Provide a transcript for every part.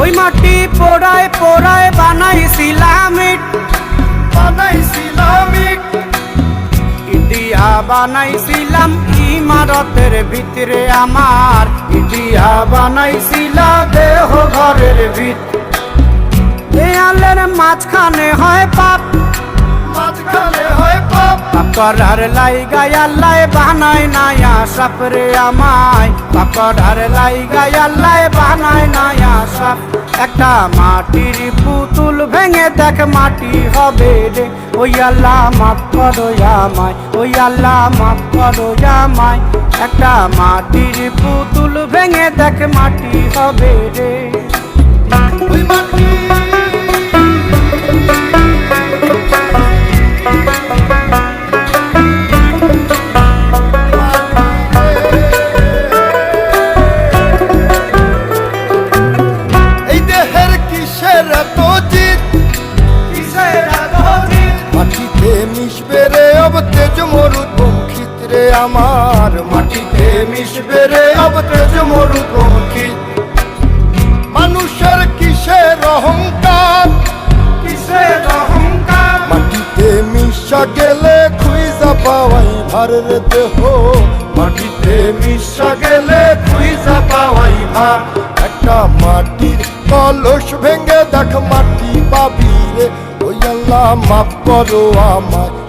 ওই মাটি পোড়ায় পোড়ায় বানাইছিলাম বানাইছিলাম ইট। ইটিয়া বানাইছিলাম ইমারতের ভিতরে আমার। ইটিয়া বানাইছিল দেহ ঘরের ভিত। দেয়ালের মাঝখানে হয় পাপ। পাকড়ার লাই গায়াল্লাই বানাই নায়া সাপরে আমায়। পাকড়ার লাই গায়াল্লাই বানাই নায়া, সাপ। একটা মাটির পুতুল ভেঙে দেখ মাটি হবে রে। ওই আল্লাহ মাফ করো আমায়, ওই আল্লাহ মাফ করো আমায়। একটা মাটির পুতুল ভেঙে দেখ মাটি হবে রে। আমার মাটিতে মিশবে রে অব তেজ মরুদ বঙ্কিত মানুষের কিসের অহংকার? কিসের অহংকার? মাটিতে মিশা গেলে খুইজা পাওয়াই ভারের দেহ। মাটিতে মিশা গেলে খুইজা পাওয়াই ভার। একটা মাটির কলস ভেঙে দেখ মাটি পাবি রে। ওই আল্লাহ মাফ করো আমায়।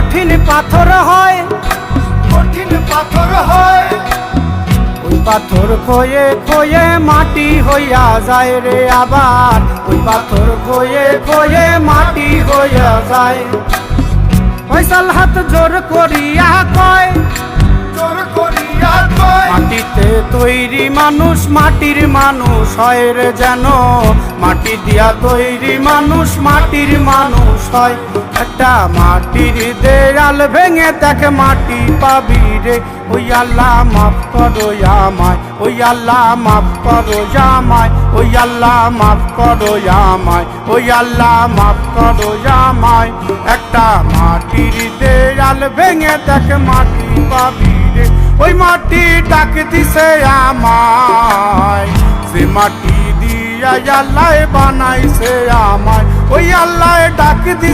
কঠিন পাথর হয়। কঠিন পাথর হয়। ওই পাথর খয়ে খয়ে মাটি হইয়া যায় রে আবার। ওই পাথর খয়ে খয়ে মাটি হইয়া যায়। ফয়সাল হাত জোর করিয়া কয় জোর করিয়া কয়। মাটিতে তৈরি মানুষ মাটির মানুষ হয় রে যেন। মাটি দিয়া তৈরি মানুষ মাটির মানুষ হয়। একটা মাটির দেয়াল ভেঙে দেখে মাটি পাবি রে। ওই আল্লাহ মাফ করো আমায়, ওই আল্লাহ মাফ করো আমায়, ওই আল্লাহ মাফ করো আমায়, ওই আল্লাহ মাফ করো আমায়। একটা মাটির দেয়াল ভেঙে দেখে মাটি পাবি রে। ওই মাটি ডাক দিছে আমায় সে মাটি দিয়া আল্লাহ বানাইছে আমায়, ওই আল্লাহ ডাক দিছে